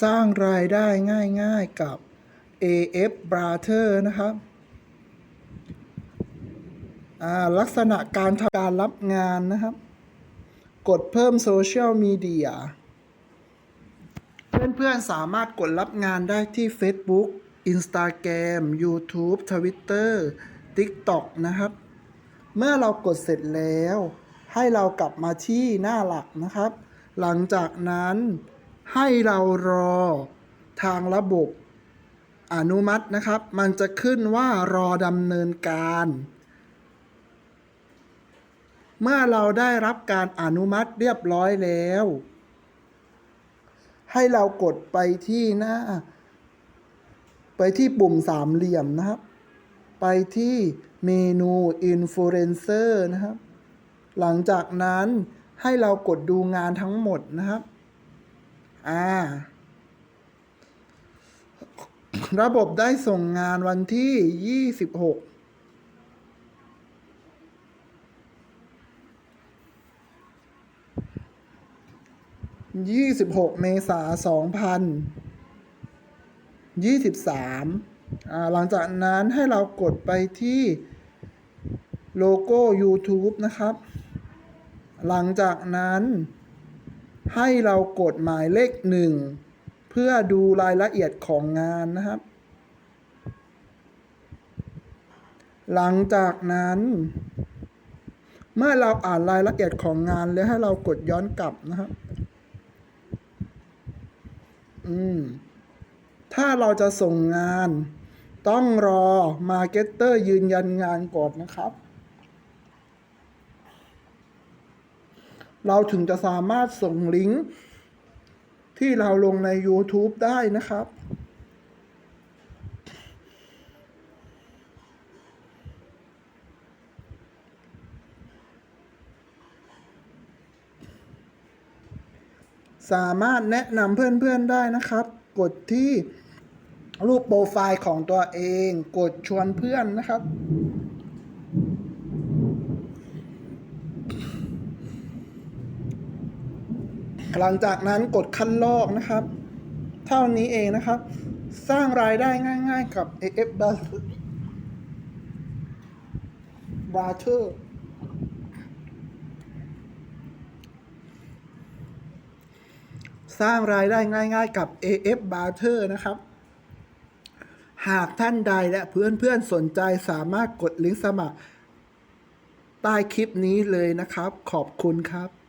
สร้างรายได้ง่ายๆกับ AF Brother นะครับลักษณะการทำการรับงานนะครับ กดเพิ่มโซเชียลมีเดียเพื่อนๆสามารถกดรับงานได้ที่ Facebook Instagram YouTube Twitter TikTok นะครับ เมื่อเรากดเสร็จแล้ว ให้เรากลับมาที่หน้าหลักนะครับ หลังจากนั้น ให้เรารอทางระบบอนุมัตินะครับ มันจะขึ้นว่ารอดำเนินการ เมื่อเราได้รับการอนุมัติเรียบร้อยแล้ว ให้เรากดไปที่หน้า ไปที่ปุ่มสามเหลี่ยมนะครับ ไปที่เมนูอินฟลูเอนเซอร์นะครับ หลังจากนั้นให้เรากดดูงานทั้งหมดนะครับ อ่า ระบบได้ส่งงานวันที่26 26เมษายน2023อ่ามหลังจากนั้นให้เรากดไปที่โลโก้ YouTube นะครับ หลังจากนั้น ให้เรากดหมายเลขหนึ่งเพื่อดูรายละเอียดของงานนะครับ หลังจากนั้น เมื่อเราอ่านรายละเอียดของงานแล้วให้เรากดย้อนกลับนะครับ อืม ถ้าเราจะส่งงาน ต้องรอมาร์เก็ตเตอร์ยืนยันงานก่อนนะครับ เราถึงจะสามารถส่งลิงก์ที่เราลงใน YouTube ได้นะครับ สามารถแนะนำเพื่อนๆได้นะครับ กดที่รูปโปรไฟล์ของตัวเอง กดชวนเพื่อนนะครับ หลังจากนั้นกดคัดลอกนะครับ เท่านี้เองนะครับ สร้างรายได้ง่าย ๆ กับ AF b a r t e r สร้างรายได้ง่าย ๆ กับ AF Barter นะครับ หากท่านใดและเพื่อนๆสนใจสามารถกดลิงก์สมัคร ใต้คลิปนี้เลยนะครับ ขอบคุณครับ